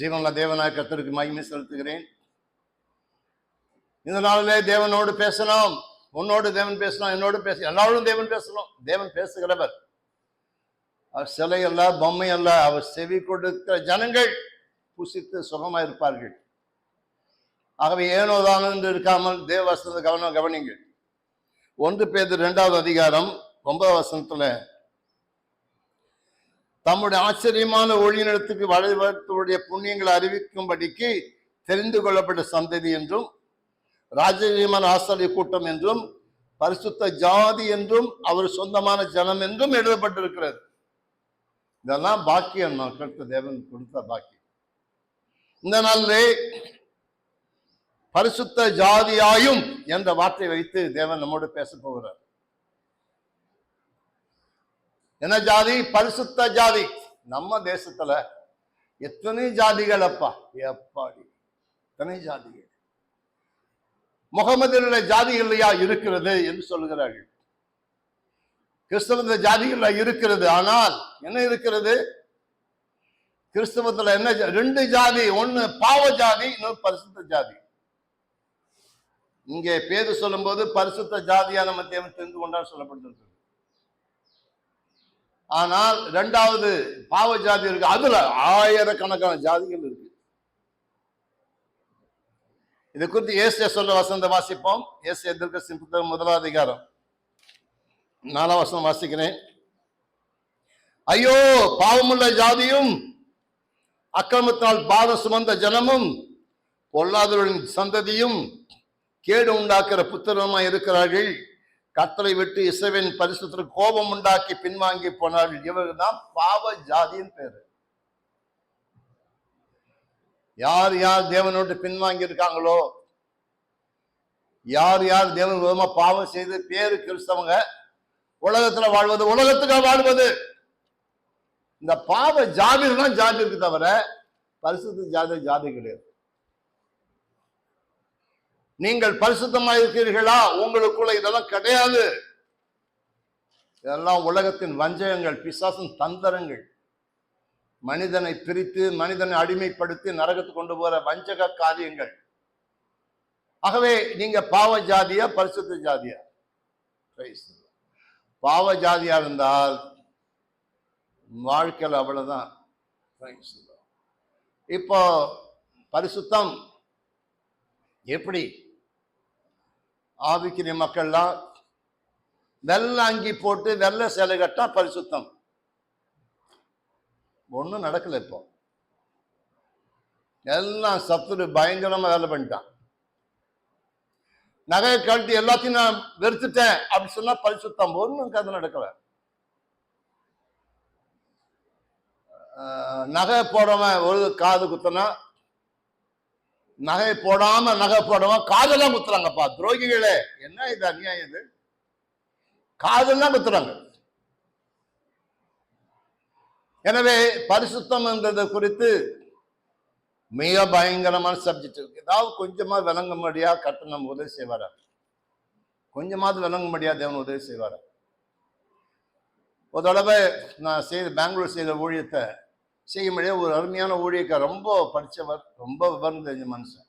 ஜீவனில் தேவனாய் கர்த்தருக்கு மகிமை செலுத்துகிறேன். இந்த நாளிலே தேவனோடு பேசணும். உன்னோடு தேவன் பேசணும் என்னோடு பேச எல்லாரோடும் தேவன் பேசணும். தேவன் பேசுகிறவர். அவர் சிலை அல்ல பொம்மை அல்ல அவர் செவி கொடுக்கிற ஜனங்கள் புசித்து சுகமாக இருப்பார்கள். ஆகவே ஏனோதான் என்று இருக்காமல் தேவ வசனத்தை கவனம் கவனிங்கள் ஒன்று பேர் ரெண்டாவது அதிகாரம் ஒன்பதாம் வசனத்தில் தம்முடைய ஆச்சரியமான ஒளியினத்துக்கு வழிபடுத்தவுடைய புண்ணியங்களை அறிவிக்கும்படிக்கு தெரிந்து கொள்ளப்பட்ட சந்ததி என்றும் ராஜரீயமான ஆசாரிய கூட்டம் என்றும் பரிசுத்த ஜாதி என்றும் அவர் சொந்தமான ஜனம் என்றும் எழுதப்பட்டிருக்கிறது. இதெல்லாம் பாக்கியம். மக்களுக்கு தேவன் கொடுத்த பாக்கியம். இந்த நாளிலே பரிசுத்த ஜாதியாயும் என்ற வார்த்தை வைத்து தேவன் நம்மோடு பேச போகிறார். என்ன ஜாதி? பரிசுத்த ஜாதி. நம்ம தேசத்துல எத்தனை ஜாதிகள் அப்பா எப்பாடி. எத்தனை ஜாதிகள்? முகமதில ஜாதிகள் இல்லையா? இருக்கிறது என்று சொல்லுகிறார்கள் கிறிஸ்தவத்துல ஜாதிகள் இருக்கிறது. ஆனால் என்ன இருக்கிறது? கிறிஸ்தவத்துல என்ன ரெண்டு ஜாதி. ஒன்னு பாவ ஜாதி இன்னொரு பரிசுத்த ஜாதி. இங்கே பேது சொல்லும்போது பரிசுத்த ஜாதியா நம்ம தேவன் தெரிந்து கொண்டால் சொல்லப்பட்டிருக்கிறது ஆனால் இரண்டாவது பாவ ஜாதி இருக்கு. அதுல ஆயிரக்கணக்கான ஜாதிகள் இருக்கு. இது குறித்து ஏசிய சொல்ல வசந்த வாசிப்போம். ஏசிய எதிர்க்க சிம்புத்தகம் முதலாவது அதிகாரம். நாலாம் வசனம் வாசிக்கிறேன். ஐயோ பாவமுள்ள ஜாதியும் அக்கிரமத்தால் பாதம் சுமந்த ஜனமும் பொல்லாதவர்களின் சந்ததியும் கேடு உண்டாக்குற புத்திரமாய் இருக்கிறார்கள். கத்தலை விட்டு இசைவின் பரிசுத்திற்கு கோபம் உண்டாக்கி பின்வாங்கி போனார்கள். இவர்கள் தான் பாவ ஜாதியின் பேரு. யார் யார் தேவனோட்டு பின்வாங்கி இருக்காங்களோ யார் யார் தேவன் விதமா பாவம் செய்து பேரு கிறிஸ்தவங்க உலகத்துல வாழ்வது உலகத்துக்காக வாழ்வது. இந்த பாவ ஜாதியில் தான் ஜாதி இருக்கு தவிர பரிசுத்த ஜாதி ஜாதி கிடையாது. நீங்கள் பரிசுத்தமா இருக்கிறீர்களா? உங்களுக்குள்ள இதெல்லாம் கிடையாது. இதெல்லாம் உலகத்தின் வஞ்சகங்கள் பிசாசின் தந்திரங்கள். மனிதனை பிரித்து மனிதனை அடிமைப்படுத்தி நரகத்துக்கு கொண்டு போற வஞ்சக காரியங்கள். ஆகவே நீங்க பாவ ஜாதியா பரிசுத்த ஜாதியா? பாவ ஜாதியா இருந்தால் வாழ்க்கையில் அவ்வளவுதான். இப்போ பரிசுத்தம் எப்படி? ஆவிக்கிற மக்கள்லாம் வெள்ளை அங்கி போட்டு வெள்ளை சிலை கட்டா பரிசுத்தம். ஒன்றும் நடக்கல இப்போ. எல்லாம் சத்துரு பயங்கரமா வேலை பண்ணிட்டான். நகையை கழட்டி எல்லாத்தையும் நான் வெறுத்துட்டேன் அப்படி சொன்னா பரிசுத்தம். ஒன்றும் கதை நடக்கல. நகை போடாம ஒரு காது குத்தனா நகை போடாம நகை போடாம காதெல்லாம் குத்துறாங்கப்பா துரோகிகளே. என்ன இது அநியாயம் இது? காதெல்லாம் குத்துறாங்க. எனவே பரிசுத்தம் என்றது குறித்து மிக பயங்கரமான சப்ஜெக்ட் இருக்கு. ஏதாவது கொஞ்சமாக விளங்கும்படியா கர்த்தர் நம்ம உதவி செய்வாரா? கொஞ்சமாவது விளங்கும்படியா தேவன் உதவி செய்வாரா? ஒரு தடவை நான் செய்த பெங்களூர் செய்த ஊழியத்தை செய்ய முடியாத ஒரு அருமையான ஊழியக்கார் ரொம்ப படித்தவர் ரொம்ப விவரம் தெரிஞ்ச மனுஷன்.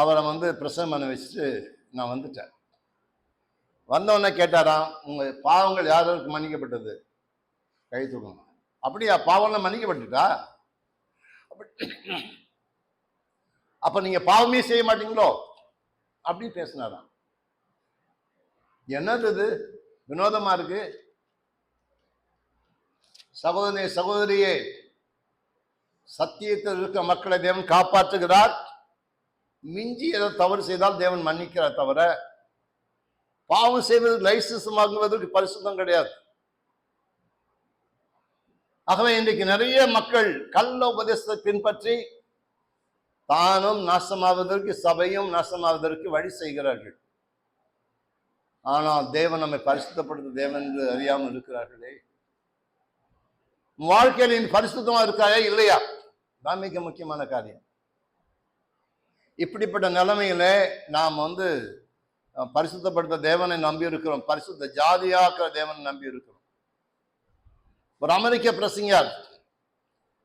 அவரை வந்து பிரசவம் பண்ண வச்சுட்டு நான் வந்துட்டேன். வந்தவொடனே கேட்டாராம் உங்கள் பாவங்கள் யாருக்கு மன்னிக்கப்பட்டது? கை தூக்கணும் அப்படியா பாவம்லாம் மன்னிக்கப்பட்டுட்டா? அப்போ நீங்கள் பாவமே செய்ய மாட்டீங்களோ? அப்படி பேசினாராம். என்னது இது? வினோதமாக இருக்குது சகோதரி சகோதரியே சத்தியத்தில் இருக்க மக்களை தேவன் காப்பாற்றுகிறார். மிஞ்சி ஏதோ தவறு செய்தால் தேவன் மன்னிக்கிறார் தவிர பாவம் செய்வதற்கு லைசன்ஸ் வாங்குவதற்கு பரிசுத்தம் கிடையாது. ஆகவே இன்றைக்கு நிறைய மக்கள் கள்ள உபதேசத்தை பின்பற்றி தானும் நாசமாவதற்கு சபையும் நாசமாவதற்கு வழி செய்கிறார்கள். ஆனால் தேவன் நம்மை பரிசுத்தப்படுத்த தேவன் என்று அறியாமல் இருக்கிறார்களே. வாழ்க்கையில் நீ பரிசுத்தமா இருக்காயா இல்லையா? தான் மிக முக்கியமான காரியம். இப்படிப்பட்ட நிலைமையில நாம் வந்து பரிசுத்தப்படுத்த தேவனை நம்பி இருக்கிறோம் பரிசுத்த ஜாதியாக்கிற தேவனை நம்பி இருக்கிறோம் ஒரு அமெரிக்க பிரசிங்கர்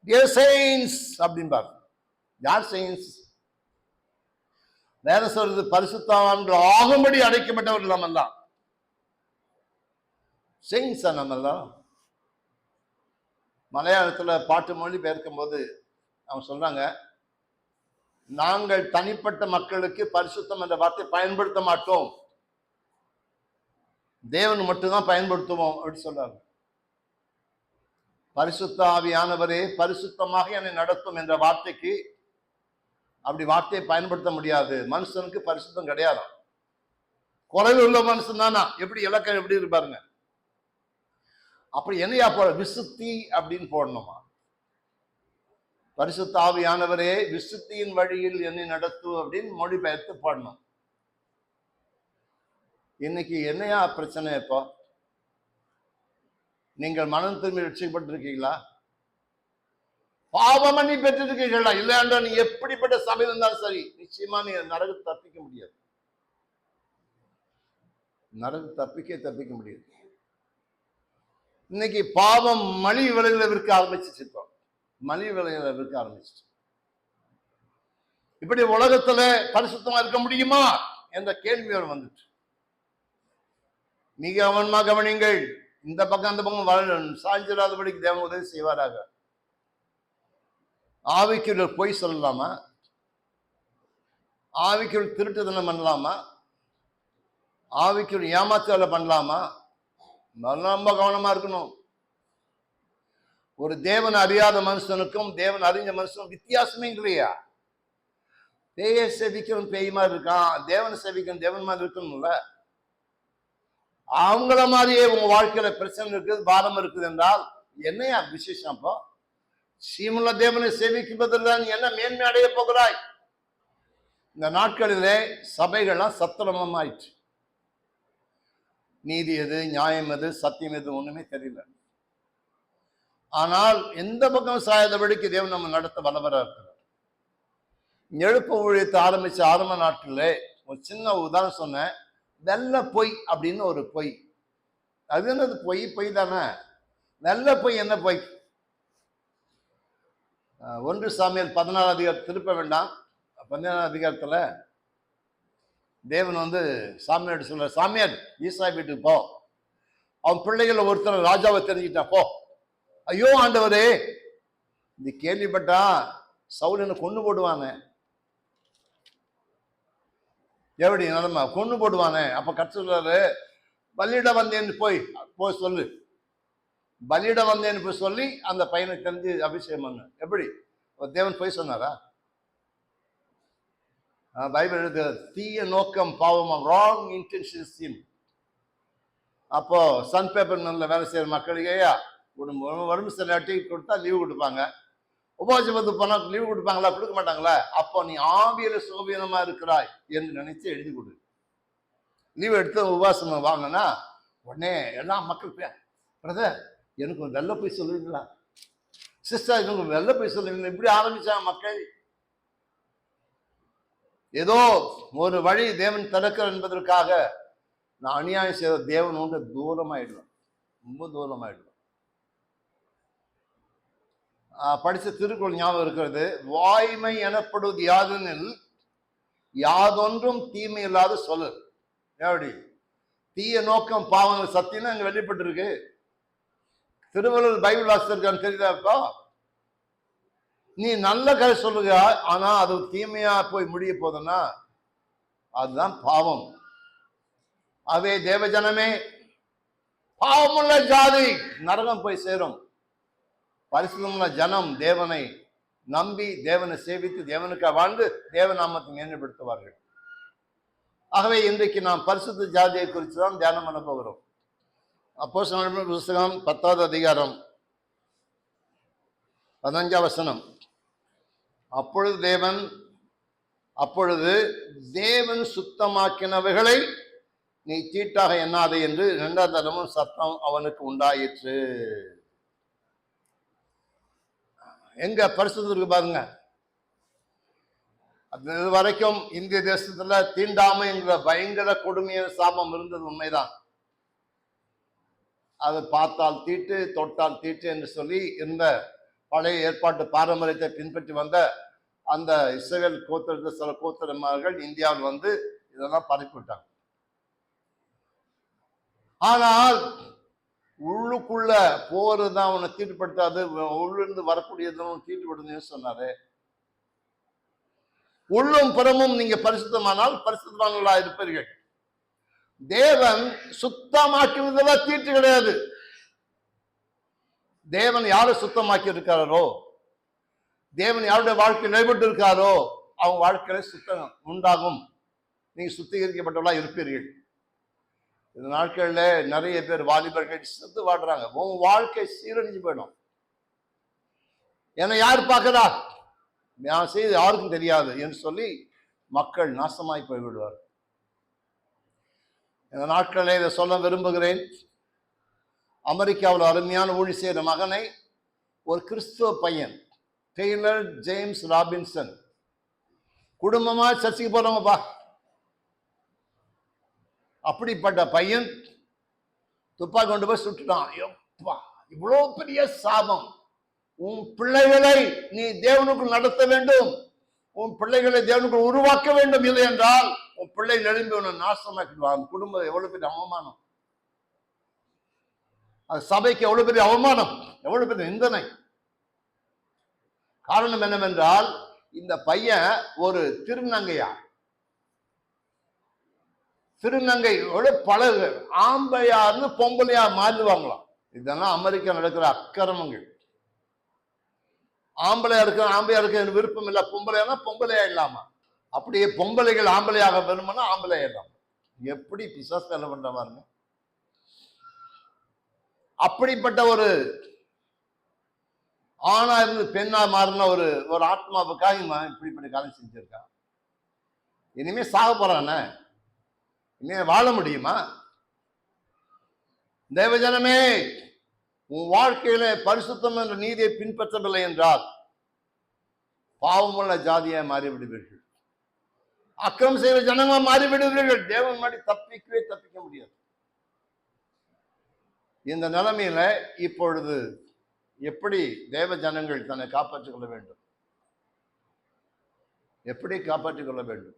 டியர் செயின்ஸ் அப்படின்பார் யார் செயின்ஸ் வேற சொல்றது பரிசுத்தவான்கள் ஆகும்படி அடைக்கப்பட்டவர்கள் நம்ம தான் செயின்ஸா நம்ம மலையாளத்துல பாட்டு மொழி பெயர்க்கும் போது அவங்க சொல்றாங்க நாங்கள் தனிப்பட்ட மக்களுக்கு பரிசுத்தம் என்ற வார்த்தை பயன்படுத்த மாட்டோம். தேவன் மட்டும்தான் பயன்படுத்துவோம். அப்படின்னு சொல்றாரு பரிசுத்த ஆவியானவரே பரிசுத்தமாக என்னை நடத்தும் என்ற வார்த்தைக்கு அப்படி வார்த்தையை பயன்படுத்த முடியாது. மனுஷனுக்கு பரிசுத்தம் கிடையாது குறைவு உள்ள மனுஷன் தானா? எப்படி இலக்கம் எப்படி இருப்பாருங்க அப்படி என்னையா போட விசுத்தி அப்படின்னு போடணுமா? பரிசுத்தாவியானவரே விசுத்தியின் வழியில் என்னை நடத்து அப்படின்னு மொழிபெயர்த்து பாடணும். இன்னைக்கு என்னையா பிரச்சனை இப்போ? நீங்கள் மனம் திரும்பி ரட்சிக்கப்பட்டிருக்கீங்களா? பாவமணி பெற்றிருக்கீங்களா இல்லையாண்டா நீ எப்படிப்பட்ட சபையில் இருந்தாலும் சரி நிச்சயமா நீ நரகு தப்பிக்க முடியாது. நரகு தப்பிக்க தப்பிக்க முடியாது. இன்னைக்கு பாவம் மணி விலையில விற்க ஆரம்பிச்சிச்சு இப்போ மணி விலையில விற்க ஆரம்பிச்சிச்சு இப்படி உலகத்துல பரிசுத்தமா இருக்க முடியுமா என்ற கேள்வி வந்துட்டு. மிக கவனமா கவனிங்கள் இந்த பக்கம் அந்த பக்கம் வள சாஞ்சிடாதபடிக்கு தேவன் உதவி செய்வாராக. ஆவிக்குள் பொய் சொல்லலாமா? ஆவிக்குள் திருட்டுதனம் பண்ணலாமா? ஆவிக்குள் ஏமாத்து பண்ணலாமா? ரொம்ப கவனமா இருக்கணும். ஒரு தேவன் அறியாத மனுஷனுக்கும் தேவன் அறிஞ்ச மனுஷனுக்கும் வித்தியாசமே இல்லையா? பேயை செவிக்கணும் பேய் மாதிரி இருக்கான் தேவனை செவிக்கணும் தேவன் மாதிரி இருக்கணும்ல. அவங்கள மாதிரியே உங்க வாழ்க்கையில பிரச்சனை இருக்குது பாரம் இருக்குது என்றால் என்னையா விசேஷம் அப்போ? சீமுள்ள தேவனை சேவிக்குவதில் நீ என்ன மேன்மை அடைய போகிறாய்? இந்த நாட்களிலே சபைகள்லாம் சத்திரமம் ஆயிற்று நீதி எது நியாயம் எது சத்தியம் எது ஒன்றுமே தெரியல. ஆனால் எந்த பக்கம் சாயாதபடிக்கு தேவன் நம்ம நடத்த வல்லவராக இருக்கிறார்? எழுப்பு ஊழியத்தை ஆரம்பிச்ச ஆரம்ப நாட்களில் ஒரு சின்ன உதாரணம் சொன்னேன். வெள்ள பொய் அப்படின்னு ஒரு பொய். அது என்னது பொய்? பொய் தானே? நல்ல பொய் என்ன பொய்? ஒன்று சாமியல் பதினாறு அதிகாரம் திருப்ப வேண்டாம். பதினாறு அதிகாரத்தில் தேவன் வந்து சாமியார் சொல்ற சாமியார் ஈசா வீட்டுக்கு போ. அவன் பிள்ளைகள் ஒருத்தர் ராஜாவை தெரிஞ்சுக்கிட்டான் போ. ஐயோ ஆண்டவரே. இது கேள்விப்பட்டா சவுல் என்ன கொண்டு போடுவானே. எப்படி நிலமா கொண்டு போடுவானே. அப்ப கற்று சொல்றாரு பலியிட வந்தேன்னு போய் போய் சொல்லு. பலியிட வந்தேன்னு போய் சொல்லி அந்த பையனை தெரிஞ்சு அபிஷேகம் பண்ணு. எப்படி தேவன் போய் சொன்னாரா? பைபிள் எழுது தீய நோக்கம் பாவம் ராங் இன்டென்ஷன் sin அப்போ சன் பேப்பர் நல்ல வேலை செய்கிற மக்களுக்கு வரும் உடம்பு சரியாட்டி கொடுத்தா லீவு கொடுப்பாங்க. உபவாசம் வந்து போனா லீவு கொடுப்பாங்களா கொடுக்க மாட்டாங்களா? அப்போ நீ ஆவியில சோபீனமா இருக்கிறாய் என்று நினைச்சு எழுதி கொடு. லீவ் எடுத்து உபவாசம் வாங்கினா உடனே எல்லா மக்கள் பிரதர் எனக்கு வெள்ள போய் சொல்லுவீங்களா? சிஸ்டர் எனக்கு வெள்ள போய் சொல்லுவீங்களா? இப்படி ஆரம்பிச்சா மக்கள். ஏதோ ஒரு வழி தேவன் திறக்கிறார் என்பதற்காக நான் அநியாயம் செய்த தேவன் ஒன்று தூரமாயிடுவேன் ரொம்ப தூரமாயிடுவேன் படித்த திருக்குறள் ஞாபகம் இருக்கிறது. வாய்மை எனப்படுவது யாதெனில் யாதொன்றும் தீமை இல்லாத சொல்லு எப்படி? தீய நோக்கம் பாவங்கள் சத்தியம் அங்கே வெளிப்பட்டிருக்கு. திருவள்ளுவர் பைபிள் வாசிச்சிருக்கான்னு தெரியுதாப்பா நீ நல்ல கதை சொல்லுங்க ஆனா அது தீமையா போய் முடிய போதுன்னா அதுதான் பாவம். அவே தேவஜனமே பாவமுள்ள ஜாதி நரகம் போய் சேரும். பரிசுத்தமுள்ள ஜனம் தேவனை நம்பி தேவனை சேவித்து தேவனுக்காக வாழ்ந்து தேவநாமத்தை மேம்படுத்துவார்கள் ஆகவே இன்றைக்கு நாம் பரிசுத்த ஜாதியை குறித்து தான் தியானம் பண்ண போகிறோம். அப்போ புஸ்தகம் பத்தாவது அதிகாரம் பதினஞ்சாம் வசனம். அப்பொழுது தேவன் அப்பொழுது தேவன் சுத்தமாக்கினவைகளை நீ தீட்டாக எண்ணாதே என்று இரண்டாம் தரமும் சத்தம் அவனுக்கு உண்டாயிற்று. எங்க பரிசுத்தம் இருக்கு பாருங்க. அது இது வரைக்கும் இந்திய தேசத்துல தீண்டாமை என்ற பயங்கர கொடுமையான சாபம் இருந்தது உண்மைதான். அதை பார்த்தால் தீட்டு தொட்டால் தீட்டு என்று சொல்லி இருந்த பழைய ஏற்பாட்டு பாரம்பரியத்தை பின்பற்றி வந்த அந்த இஸ்ரேல் கோத்திரத்த சில கோத்திரமார்கள் இந்தியாவில் வந்து இதெல்லாம் பரப்பி விட்டாங்க ஆனால் உள்ளுக்குள்ள போரு தான் அவனை தீட்டுப்படுத்தாது உள்ளிருந்து வரக்கூடியது தீட்டுப்படுதுன்னு சொன்னாரு. உள்ளும் புறமும் நீங்க பரிசுத்தமானால் பரிசுத்தமானவர்களா இருப்பீர்கள் தேவன் சுத்தமாக்குவதுல தீட்டு கிடையாது. தேவன் யாரை சுத்தமாக்கி இருக்காரோ தேவன் யாருடைய வாழ்க்கை நிலைப்பட்டு இருக்காரோ அவங்க வாழ்க்கையில சுத்தம் உண்டாகும். நீங்க சுத்திகரிக்கப்பட்டவளா இருப்பீர்கள். இந்த நாட்கள்ல நிறைய பேர் வாலிபர்கள் செத்து வாடுறாங்க உன் வாழ்க்கை சீரழிஞ்சு போயிடும். என்னை யார் பார்க்கறா? நான் செய்து யாருக்கும் தெரியாது என்று சொல்லி மக்கள் நாசமாய் போய்விடுவார் இந்த நாட்களில் இதை சொல்ல விரும்புகிறேன். அமெரிக்காவில் அருமையான ஊழி செய்கிற மகனை ஒரு கிறிஸ்துவ பையன் டெய்லர் ஜேம்ஸ் ராபின்சன். குடும்பமா சர்ச்சைக்கு போறவங்கப்பா அப்படிப்பட்ட பையன் துப்பாக்கி கொண்டு போய் சுட்டுட்டான். எப்பா இவ்வளோ பெரிய சாபம். உன் பிள்ளைகளை நீ தேவனுக்கு நடத்த வேண்டும். உன் பிள்ளைகளை தேவனுக்குள் உருவாக்க வேண்டும் இல்லை என்றால் உன் பிள்ளை எழும்பி உன்னை நாசமாக்கிடுவான். குடும்பம் எவ்வளவு பெரிய அவமானம். அது சபைக்கு எவ்வளவு பெரிய அவமானம் எவ்வளவு பெரிய நிந்தனை. காரணம் என்னவென்றால் இந்த பையன் ஒரு திருநங்கையா? திருநங்கையோட பழகு ஆம்பையார்னு பொம்பளையா மாறுவாங்களாம் இதெல்லாம் அமெரிக்கா நடக்கிற அக்கிரமங்கள். ஆம்பளையா இருக்க ஆம்பளையா இருக்க விருப்பம் இல்லை. பொம்பளையானா பொம்பளையா இல்லாம. அப்படியே பொம்பளைகள் ஆம்பளையாக வேணும்னா ஆம்பளையா இல்லாம. எப்படி பிசாஸ் வேலை பண்ற பாருங்க. அப்படிப்பட்ட ஒரு ஆணா இருந்து பெண்ணா மாறின ஒரு ஒரு ஆத்மாவுக்காக இவன் இப்படிப்பட்ட காலம் செஞ்சிருக்கான். இனிமே சாக போறானே இனிமே வாழ முடியுமா? தேவஜனமே உன் வாழ்க்கையில பரிசுத்தம் என்ற நீதியை பின்பற்றவில்லை என்றால் பாவமுள்ள ஜாதியாக மாறிவிடுவீர்கள். அக்கிரம் செய்கிற ஜனமா மாறிவிடுவீர்கள். தேவன் மாடி தப்பிக்கவே தப்பிக்க முடியாது. இந்த நிலைமையில இப்பொழுது எப்படி தேவ ஜனங்கள் தன்னை காப்பாற்றிக் கொள்ள வேண்டும்? எப்படி காப்பாற்றிக் கொள்ள வேண்டும்?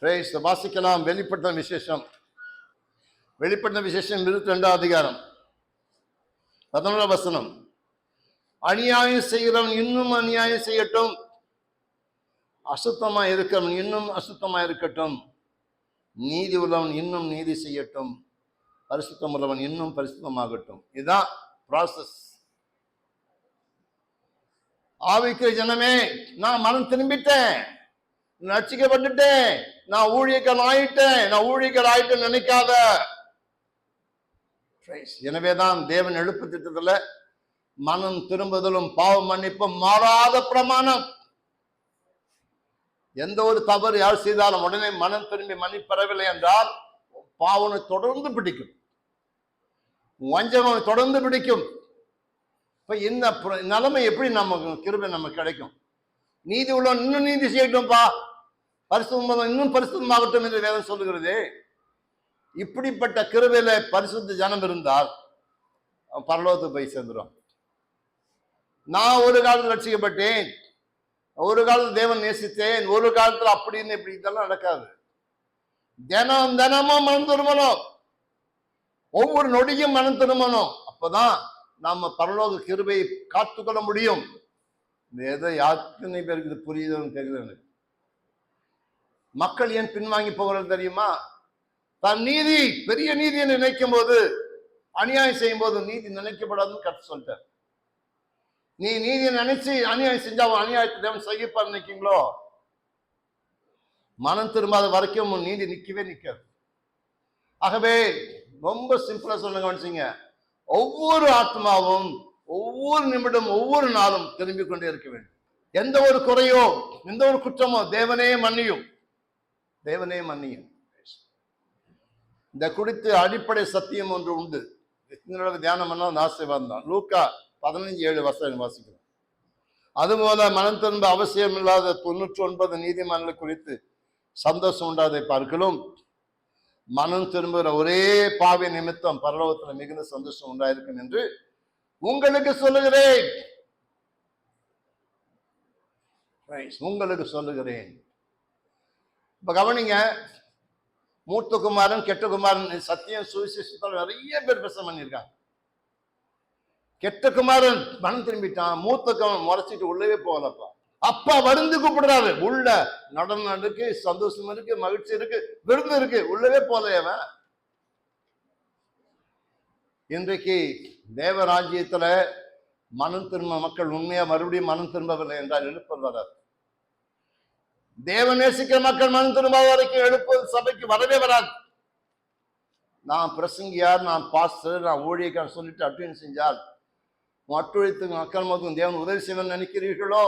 Praise. வாசிக்கலாம் வெளிப்பட்ட விசேஷம். வெளிப்பட்ட விசேஷம் இருபத்தி ரெண்டாம் அதிகாரம். பதினோராம் வசனம். அநியாயம் செய்கிறவன் இன்னும் அநியாயம் செய்யட்டும். அசுத்தமா இருக்கிறவன் இன்னும் அசுத்தமா இருக்கட்டும். நீதி உள்ளவன் இன்னும் நீதி செய்யட்டும். பரிசுத்தம் உள்ளவன் இன்னும் பரிசுத்தமாகட்டும். இதுதான் ப்ராசஸ் ஆவிக்கிற ஜனமே நான் மனம் திரும்பிட்டேன். நான் ரட்சிக்கப்பட்டுட்டேன். நான் ஊழியக்காரன் ஆயிட்டேன். நான் ஊழியக்காரன் ஆயிட்டேன்னு நினைக்காத. எனவே எனவேதான் தேவன் எழுப்பு திட்டத்துல மனம் திரும்புதலும் பாவ மன்னிப்பும் மாறாத பிரமாணம். எந்த ஒரு தவறு யார் செய்தாலும் உடனே மனம் திரும்பி மன்னிப்பெறவில்லை என்றால் பாவனை தொடர்ந்து பிடிக்கும். வஞ்சகம் தொடர்ந்து பிடிக்கும். இப்போ இந்த நிலைமை எப்படி நமக்கு கிருபை நமக்கு கிடைக்கும்? நீதி உள்ளவன் இன்னும் நீதி செய்யட்டும்பா. பரிசுத்தம் இன்னும் பரிசுத்தமாகட்டும் என்று வேதம் சொல்லுகிறதே. இப்படிப்பட்ட கிருபையில் பரிசுத்த ஜனம் இருந்தால் பரலோகத்துக்கு போய் சேர்ந்துடும் நான் ஒரு காலத்தில் ரட்சிக்கப்பட்டேன். ஒரு காலத்தில் தேவன் நேசித்தேன். ஒரு காலத்தில் அப்படின்னு இப்படி இதெல்லாம் நடக்காது. தினம் தினமும் மனம் திரும்பணும். ஒவ்வொரு நொடியும் மனம் திரும்பணும் அப்பதான் நாம பரலோக கிருபையை காத்துக்கொள்ள முடியும். இந்த எதை யாருக்குன்னு பேருக்கு இது புரியுதுன்னு தெரியல எனக்கு. மக்கள் ஏன் பின்வாங்கி போகிறது தெரியுமா? தன் நீதி பெரிய நீதி நினைக்கும் போது அநியாயம் செய்யும் போது நீதி நினைக்கப்படாதுன்னு கற்று சொல்லிட்டார். நீ நீதியை நினைச்சு அநியாயம் செஞ்சா அவன் அநியாயத்தை தேவன் செய்யப்பார் நினைக்கீங்களோ மனம் திரும்பாத வரைக்கும் உன் நீதி நிற்கவே நிற்காது ஆகவே ரொம்ப சிம்பிளா சொல்லுங்க கவனிச்சிங்க. ஒவ்வொரு ஆத்மாவும் ஒவ்வொரு நிமிடம் ஒவ்வொரு நாளும் திரும்பிக் கொண்டே இருக்க வேண்டும். எந்த ஒரு குறையோ எந்த ஒரு குற்றமோ தேவனே மன்னியும். தேவனே மன்னியும். இந்த குறித்து அடிப்படை சத்தியம் ஒன்று உண்டு. இதனோட தியானம் பண்ணால் ஆசீர்வாதம் தான். லூக்கா பதினஞ்சு ஏழு வசனம் வாசிக்கிறோம். அதுபோல மனம் திரும்ப அவசியம் இல்லாத தொண்ணூற்றி ஒன்பது நீதிமன்றங்கள் குறித்து சந்தோஷம் உண்டாதை பார்க்கலும் மனம் திரும்புகிற ஒரே பாவி நிமித்தம் பரலோகத்தில் மிகுந்த சந்தோஷம் உண்டாயிருக்கும் என்று உங்களுக்கு சொல்லுகிறேன். உங்களுக்கு சொல்லுகிறேன். இப்ப கவனிங்க மூத்த குமாரன் கெட்ட குமாரன் சத்தியம் சுவிசேஷத்தில் நிறைய பேர் பிரசனம் பண்ணியிருக்காங்க. கெட்ட குமாரன் மனம் திரும்பிட்டான் மூத்த குமாரன் முறைச்சிட்டு உள்ளவே போகலப்பா. அப்பா வருந்து கூப்பிடுறாரு. உள்ள நடனம் இருக்கு சந்தோஷம் இருக்கு மகிழ்ச்சி இருக்கு விருந்து இருக்கு. உள்ளவே போலையவன் அவன். இன்றைக்கு தேவராஜ்யத்துல மனம் திரும்ப மக்கள் உண்மையா மறுபடியும் மனம் திரும்பவில்லை என்றால் எழுப்பல் வராது. தேவ நேசிக்கிற மக்கள் மனம் திரும்ப வரைக்கும் எழுப்பு சபைக்கு வரவே வராது. நான் பிரசங்கியார் நான் பாஸ்டர் நான் ஊழியக்காரன் சொல்லிட்டு அட்டன் செஞ்சால் மற்றொழித்து மக்கள் மொத்தம் தேவன் உதவி செய்வன் நினைக்கிறீர்களோ?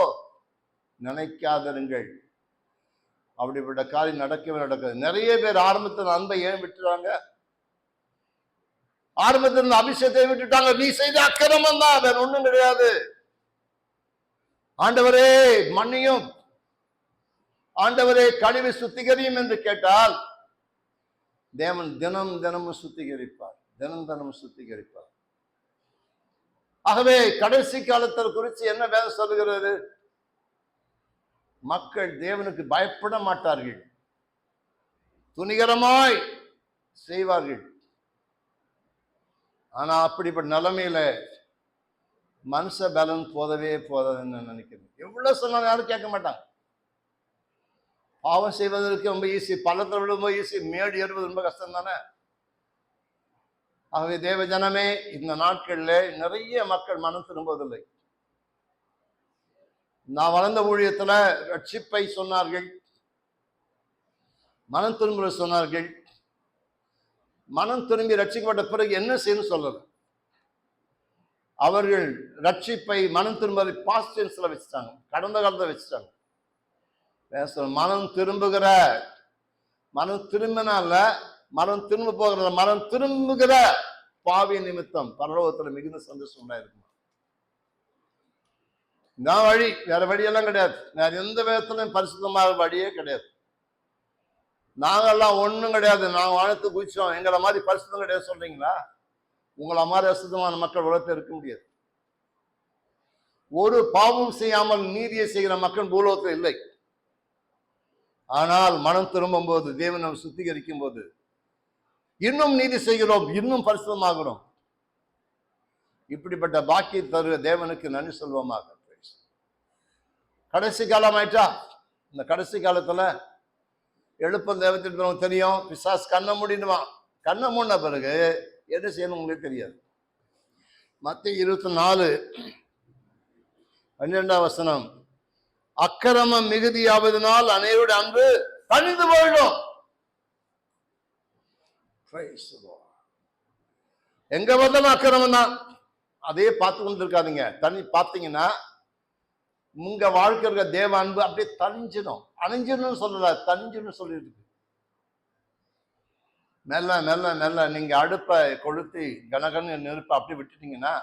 நினைக்காதிருங்கள். அப்படிப்பட்ட காரியம் நடக்கவே நடக்காது. நிறைய பேர் ஆரம்பத்தில் அன்பை ஏன் விட்டுறாங்க? ஆரம்பத்தில் இருந்த அபிஷேகத்தை விட்டுட்டாங்க. நீ செய்த அக்கிரமம் தான். வேற ஒண்ணும் கிடையாது. ஆண்டவரே மன்னியும். ஆண்டவரே கழிவு சுத்திகரியும் என்று கேட்டால் தேவன் தினம் தினமும் சுத்திகரிப்பார். தினம் தினமும் சுத்திகரிப்பார். ஆகவே கடைசி காலத்தில் குறித்து என்ன வேதம் சொல்லுகிறது? மக்கள் தேவனுக்கு பயப்பட மாட்டார்கள். துணிகரமாய் செய்வார்கள். ஆனா அப்படிப்பட்ட நிலைமையில மனுஷ பலன் போதவே போதாதுன்னு நினைக்கிறேன். எவ்வளவு சொன்னாலும் யாரும் கேட்க மாட்டாங்க. பாவம் செய்வதற்கு ரொம்ப ஈஸி பள்ளத்தில் விட ரொம்ப ஈஸி மேடு ஏறுவது ரொம்ப கஷ்டம் தானே ஆகவே தேவ ஜனமே இந்த நாட்கள்ல நிறைய மக்கள் மனம் திரும்புவதில்லை. நான் வளர்ந்த ஊழியத்தில் ரட்சிப்பை சொன்னார்கள். மனம் திரும்புற சொன்னார்கள். மனம் திரும்பி ரட்சிக்கப்பட்ட பிறகு என்ன செய்யணும் சொல்லல. அவர்கள் ரட்சிப்பை மனம் திரும்பதை பாஸ்ட் வச்சுட்டாங்க. கடந்த காலத்தை வச்சுட்டாங்க. பேச மனம் திரும்புகிற மனம் திரும்பினால மனம் திரும்ப போகிற மனம் திரும்புகிற பாவி நிமித்தம் பரலோகத்தில் மிகுந்த சந்தோஷம் உண்டாயிருக்கும். நான் வழி வேற வழியெல்லாம் கிடையாது. வேற எந்த விதத்திலும் பரிசுத்தமாக வழியே கிடையாது. நாங்கெல்லாம் ஒண்ணும் கிடையாது. நாங்கள் வானத்து குதிச்சோம் எங்களை மாதிரி பரிசுத்தம் கிடையாது சொல்றீங்களா? உங்களை மாதிரி அசுத்தமான மக்கள் உலகத்தில் இருக்க முடியாது. ஒரு பாவம் செய்யாமல் நீதியை செய்கிற மக்கள் பூலோகத்தில் இல்லை. ஆனால் மனம் திரும்பும் போது தேவன் நம்ம சுத்திகரிக்கும் போது இன்னும் நீதி செய்கிறோம் இன்னும் பரிசுத்தமாகிறோம். இப்படிப்பட்ட பாக்கிய தருவ தேவனுக்கு நன்றி சொல்வோமாக. கடைசி காலம் ஆயிட்டா? இந்த கடைசி காலத்துல எழுப்பம் தேவத்திற்கு தெரியும். பிசாஸ் கண்ணை மூடிடுமா கண்ணை மூடின பிறகு என்ன செய்யணும் உங்களுக்கு தெரியாது. மத்திய இருபத்தி நாலு பன்னிரெண்டாம் வசனம். அக்கிரமம் மிகுதியாவதனால் அனைவருடைய அன்பு தனிந்து போயிடும். எங்க பார்த்தாலும் அக்கிரமம் தான் அதே பார்த்து கொண்டு இருக்காதீங்க தனி பார்த்தீங்கன்னா உங்க வாழ்க்கை இருக்க தேவ அன்பு அப்படியே தனிஞ்சிடும் அணிஞ்சிடும் சொல்லல தணிஞ்சிடும் சொல்லியிருக்கு. மெல்ல மெல்ல மெல்ல நீங்க அடுப்பை கொளுத்தி கனகன்னு நெருப்பை அப்படி விட்டுட்டீங்கன்னா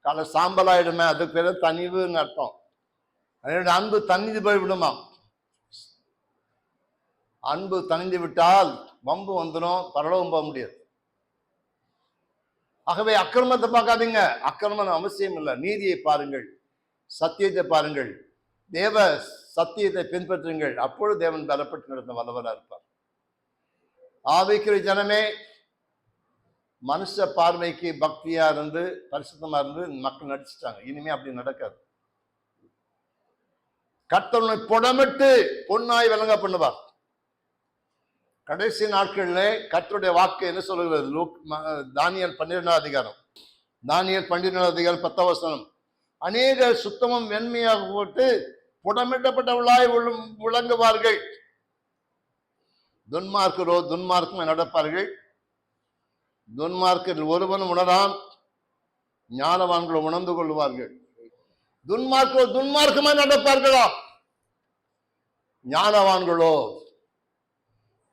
காலை சாம்பலாயிடுமே அதுக்கு பேர் தனிவுன்னு அர்த்தம். அதோட அன்பு தனிந்து போய்விடுமா அன்பு தணிந்து விட்டால் வம்பு வந்துடும் பரலவும் போக முடியாது. ஆகவே அக்கிரமத்தை பார்க்காதீங்க. அக்கிரமம் அவசியம் இல்லை. நீதியை பாருங்கள். சத்தியத்தை பாருங்கள். தேவ சத்தியத்தை பின்பற்றுங்கள். அப்பொழுது தேவன் பலப்பட்டு நடத்த வல்லவராக இருப்பார். ஆவிக்கிற ஜனமே மனுஷ பார்வைக்கு பக்தியா இருந்து பரிசுத்தமா இருந்து மக்கள் நடிச்சிட்டாங்க. இனிமே அப்படி நடக்காது. கர்த்தனை புடமிட்டு பொன்னாய் விளங்க பண்ணுவார். கடைசி நாட்கள்ல கர்த்தருடைய வாக்கு என்ன சொல்லுகிறது? லூக் தானியல் பன்னிரெண்டாம் அதிகாரம். தானியல் பன்னிரெண்டாம் அதிகாரம் பத்தாம் வசனம். அநேக சுத்தமும் வெண்மையாக போட்டு புடமிட்டப்பட்டவளாய் விளங்குவார்கள். துன்மார்க்கரோ துன்மார்க்கம் நடப்பார்கள். துன்மார்க்கர் ஒருவனும் உணரான் ஞானவான்களோ உணர்ந்து கொள்வார்கள். துன்மார்க்கோ துன்மார்க்கமாய் நடப்பார்களா? ஞானவான்களோ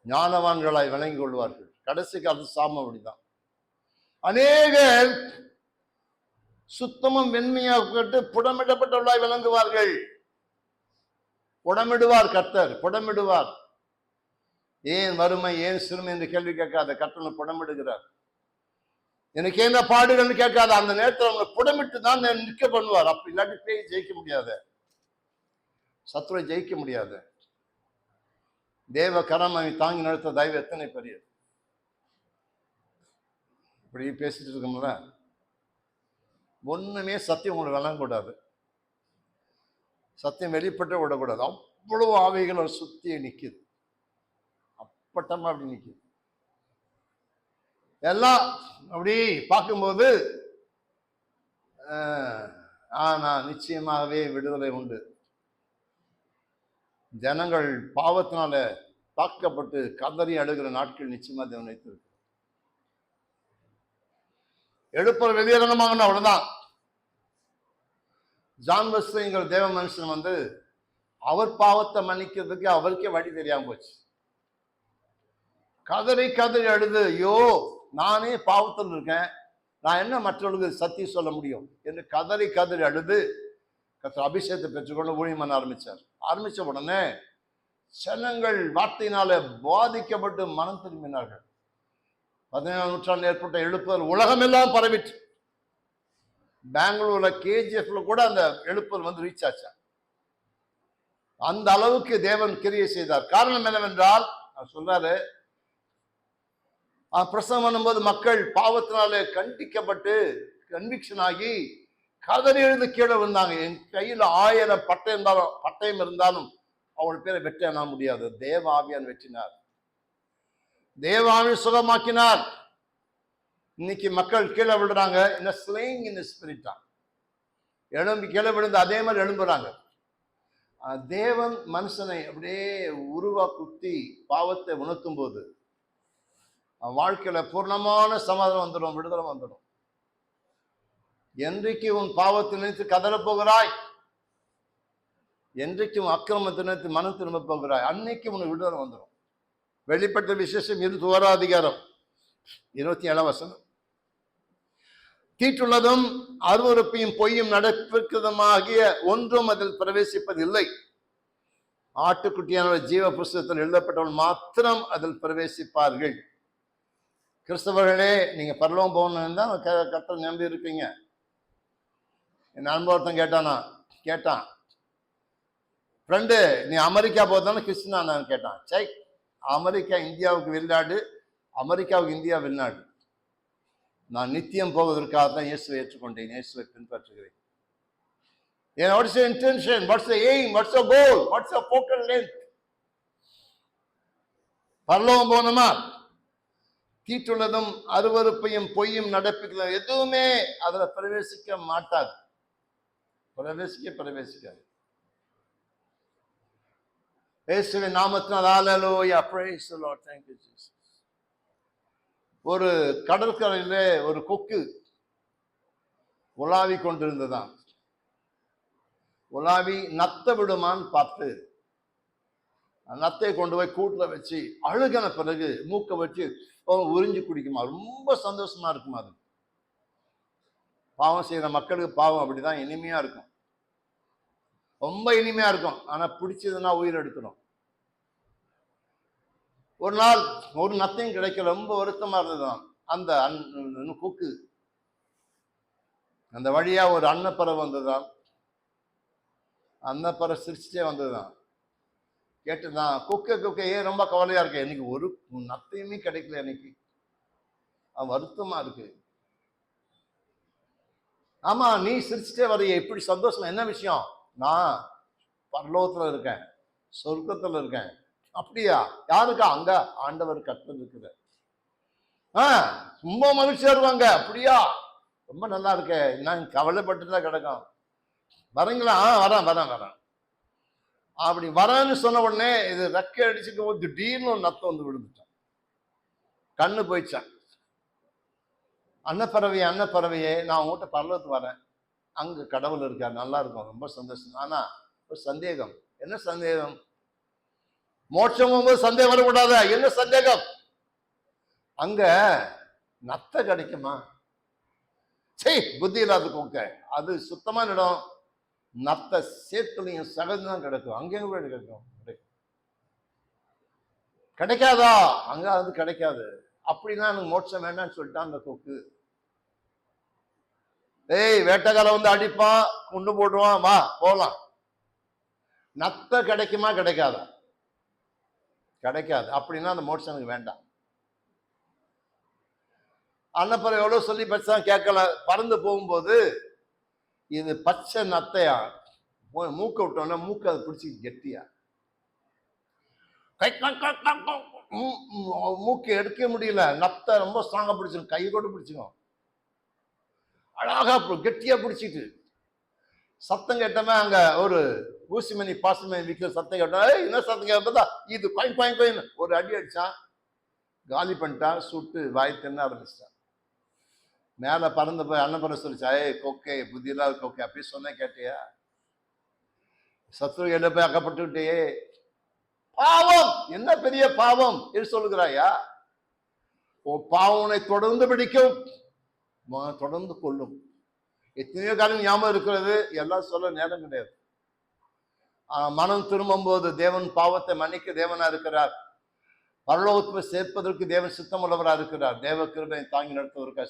ஞானவான்களாய் விளங்கி கொள்வார்கள். கடைசிக்கு அது சாமம் அப்படிதான். அநேக சுத்தமும் வெண்மையாக கேட்டு புடமிடப்பட்டவர்களாய் விளங்குவார்கள். புடமிடுவார் கர்த்தர் புடமிடுவார். ஏன் வறுமை ஏன் சிறுமை என்று கேள்வி கேட்காத கர்த்தனை புடமிடுகிறார். எனக்கு என்ன பாடுகள்னு கேட்காத அந்த நேரத்தில் அவங்களை புடமிட்டு தான் நிற்க பண்ணுவார். அப்படி இல்லாட்டி பேய் ஜெயிக்க முடியாது. சத்துரை ஜெயிக்க முடியாது. தேவ கரம் அவன் தாங்கி நடத்த தயவு எத்தனை பெரியது இப்படி பேசிட்டு இருக்கோம்ல. ஒன்றுமே சத்தியம் உங்களுக்கு விளங்கக்கூடாது சத்தியம் வெளிப்பட்டு விடக்கூடாது. அவ்வளவு ஆவிகள் ஒரு சுத்தி நிற்கிது அப்பட்டமாக அப்படி நிற்கிது எல்லாம் அப்படி பார்க்கும்போது ஆஹ், ஆனா நிச்சயமாகவே விடுதலை உண்டு. ஜனங்கள் பாவத்தினால தாக்கப்பட்டு கதறி அழுகிற நாட்கள் நிச்சயமாக தேவன் வைத்திருக்கு எழுப்புற வெளியரங்கமாக அவ்வளவுதான். ஜான் வெஸ்லிங்கிற தேவ மனுஷன் வந்து அவர் பாவத்தை மன்னிக்கிறதுக்கு அவருக்கே வழி தெரியாம போச்சு. கதறி கதறி அழுது ஐயோ நானே பாவத்தில் இருக்கேன். நான் என்ன மற்றவர்களுக்கு சத்தி சொல்ல முடியும்? என்று கதறி கதறி அழுது கர்த்தர் அபிஷேகத்தை பெற்றுக்கொண்டு ஊழியம் பண்ண ஆரம்பிச்சார். ஆரம்பிச்ச உடனே ஜனங்கள் வார்த்தையினால பாதிக்கப்பட்டு மனம் திரும்பினார்கள். பதினேழாம் நூற்றாண்டு ஏற்பட்ட எழுப்புதல் உலகமெல்லாம் பரவிட்டு பெங்களூர்ல கேஜிஎஃப்ல கூட அந்த எழுப்புதல் வந்து ரீச் ஆச்சா? அந்த அளவுக்கு தேவன் கிரியை செய்தார். காரணம் என்னவென்றால் அவர் சொல்றாரு பிரசவம் பண்ணும்போது மக்கள் பாவத்தினாலே கண்டிக்கப்பட்டு கன்விக்ஷன் ஆகி கதறி எழுந்து கீழே விழுந்தாங்க. என் கையில் ஆயிரம் பட்டை இருந்தாலும் பட்டயம் இருந்தாலும் அவள் பேரை வெற்றி எண்ண முடியாது. தேவ ஆவியான் வெற்றினார் தேவாவி சுகமாக்கினார். இன்னைக்கு மக்கள் கீழே விழுறாங்க. என்ன ஸ்லேயிங் இன் ஸ்பிரிட்டா எழும்பி கீழே விழுந்து அதே மாதிரி எழும்புறாங்க. தேவன் மனுஷனை அப்படியே உருவா குத்தி பாவத்தை உணர்த்தும் போது வாழ்க்கையில பூர்ணமான சமாதானம் வந்துடும் விடுதலை வந்துடும். என்றைக்கு உன் பாவத்தை நினைத்து கதறப் போகிறாய்? என்றைக்கு உன் அக்கிரமத்தை நினைத்து மனம் திரும்ப போகிறாய்? அன்னைக்கு உனக்கு விடுதலை வந்துடும். வெளிப்பட்ட விசேஷம் இரு துவராதிகாரம் இருபத்தி ஏழாம் வசனம் தீட்டுள்ளதும் அருவருப்பையும் பொய்யும் நடப்பிற்கதுமாகிய ஒன்றும் அதில் பிரவேசிப்பதில்லை ஆட்டுக்குட்டியான ஜீவ புஸ்தகத்தில் எழுதப்பட்டவள் மாத்திரம் அதில் பிரவேசிப்பார்கள் கிறிஸ்தவர்களே நீங்கள் பரலோகம் போகணும்னு தான் கத்தல் நம்பி இருப்பீங்க என் நண்பர் ஒருத்தன் கேட்டானா கேட்டான் ஃப்ரெண்டு நீ அமெரிக்கா போதானே கிறிஸ்டினா நான் கேட்டான் சை அமெரிக்கா இந்தியாவுக்கு வெளிநாடு அமெரிக்காவுக்கு இந்தியா வெளிநாடு. நான் நித்தியம் போவதற்காக தான் இயேசுவை ஏற்றுக்கொண்டேன் இயேசுவை பின்பற்றுகிறேன். ஏன் what's intention what's aim what's goal what's focal length பரலோகம் போனோமா தீட்டுள்ளதும் அருவருப்பையும் பொய்யும் நடப்பிக்கிற எதுவுமே அதில் பிரவேசிக்க மாட்டாது. பிரவேசிக்க பிரவேசிக்காது. இயேசுவின் நாமத்தினால் ஆலலோயா பிரேஸ் லார்ட் lord thank ஒரு கடற்கரையிலே ஒரு கொக்கு உலாவி கொண்டிருந்ததாம். உலாவி நத்த விடுமான்னு பார்த்து நத்தை கொண்டு போய் கூட்டுல வச்சு அழுகின பிறகு மூக்கை வச்சு உறிஞ்சி உறிஞ்சு குடிக்குமா? ரொம்ப சந்தோஷமா இருக்குமா அது? பாவம் செய்யற மக்களுக்கு பாவம் அப்படிதான் இனிமையா இருக்கும். ரொம்ப இனிமையா இருக்கும். ஆனா பிடிச்சதுன்னா உயிர் எடுத்துடும் ஒரு நாள் ஒரு நத்தையும் கிடைக்கல ரொம்ப வருத்தமா இருந்ததுதான். அந்த அன் கொக்கு. அந்த வழியா ஒரு அன்னப்பறை வந்ததுதான். அன்னப்பறை சிரிச்சுட்டே வந்ததுதான். கேட்டுதான் குக்கை குக்க ஏன் ரொம்ப கவலையா இருக்கு? எனக்கு ஒரு நத்தையுமே கிடைக்கல எனக்கு அது வருத்தமா இருக்கு. ஆமா நீ சிரிச்சுட்டே வரைய இப்படி சந்தோஷம்? என்ன விஷயம்? நான் பரலோகத்துல இருக்கேன் சொர்க்கத்துல இருக்கேன். அப்படியா? யாருக்கா? அங்க ஆண்டவர் கத்தல் இருக்குது. ஆ ரொம்ப மகிழ்ச்சியா இருவாங்க அப்படியா? ரொம்ப நல்லா இருக்கே. நான் கவலைப்பட்டு தான் கிடக்கும். வரீங்களா? ஆ வரேன் வரேன் வரேன். அப்படி வரேன்னு சொன்ன உடனே இது ரெக்கை அடிச்சுக்கும் போது திடீர்னு ஒரு நத்தம் வந்து விழுந்துட்டான். கண்ணு போயிடுச்சான் அன்னப்பறவையே அன்னப்பறவையே நான் உங்ககிட்ட பரலத்துக்கு வரேன். அங்க கடவுள் இருக்கார். நல்லா இருக்கும். ரொம்ப சந்தோஷம். ஆனா ஒரு சந்தேகம். என்ன சந்தேகம்? மோட்சம் சந்தேகம் வரக்கூடாத? என்ன சந்தேகம்? அங்க நத்த கிடைக்குமா? சரி புத்தி இல்லாத கூக்க. அது சுத்தமான இடம் நத்த சேத்துலையும் சகஜம் கிடைக்கும். அங்கேயும் போய் கிடைக்கும். கிடைக்காதா? அங்க அது கிடைக்காது. அப்படின்னா எனக்கு மோட்சம் வேண்டாம்னு சொல்லிட்டான் அந்த கொக்கு. ஏய் வேட்டைக்காரன் வந்து அடிப்பான் குண்டு போடுவான் வா போகலாம் நத்த கிடைக்குமா? கிடைக்காதா? கிடைக்காது. அப்படின்னா அந்த மோட்சம் எனக்கு வேண்டாம். அன்னப்பறம் எவ்வளோ சொல்லி பச்சை கேட்கல. பறந்து போகும்போது இது பச்சை நத்தையா? மூக்க விட்டோம்னா மூக்க அதை பிடிச்சி கெட்டியா? கை கை- மூக்கு எடுக்க முடியல. நத்தை ரொம்ப ஸ்ட்ராங்காக பிடிச்சிடும் கை கொண்டு பிடிச்சிக்கும் அழகா கெட்டியாக கெட்டியா பிடிச்சிட்டு சத்தம் கேட்டமே அங்க ஒரு ஊசிமணி பாசுமணி விற்கிற சத்தம் கேட்டா என்ன சத்தம் கேட்டதா இது கோயின் கோயின் கோயின் ஒரு அடி அடித்தான் காலி பண்ணிட்டான் சுட்டு வாய் தின்ன ஆரம்பிச்சிட்டான் மேலே பறந்து போய் அன்னபுரம் சொல்லிச்சா ஏய் கொக்கே புத்தியில்லாத கொக்கே. அப்படி சொன்னேன் கேட்டியா? சத்ரு சத்ருகிட்ட போய் அகப்பட்டுக்கிட்டே பாவம் என்ன பெரிய பாவம்? என்று சொல்லுகிறாயா? ஓ பாவனை தொடர்ந்து பிடிக்கும் தொடர்ந்து கொள்ளும். எத்தனையோ காலம் ஞாபகம் இருக்கிறது. எல்லாம் சொல்ல நேரம் கிடையாது. மனம் திரும்பும் போது தேவன் பாவத்தை மன்னிக்க தேவனா இருக்கிறார். பரலோகத்தை சேர்ப்பதற்கு தேவன் சுத்தமுள்ளவராக இருக்கிறார். தேவ கிருபை தாங்கி நடத்துவதற்காக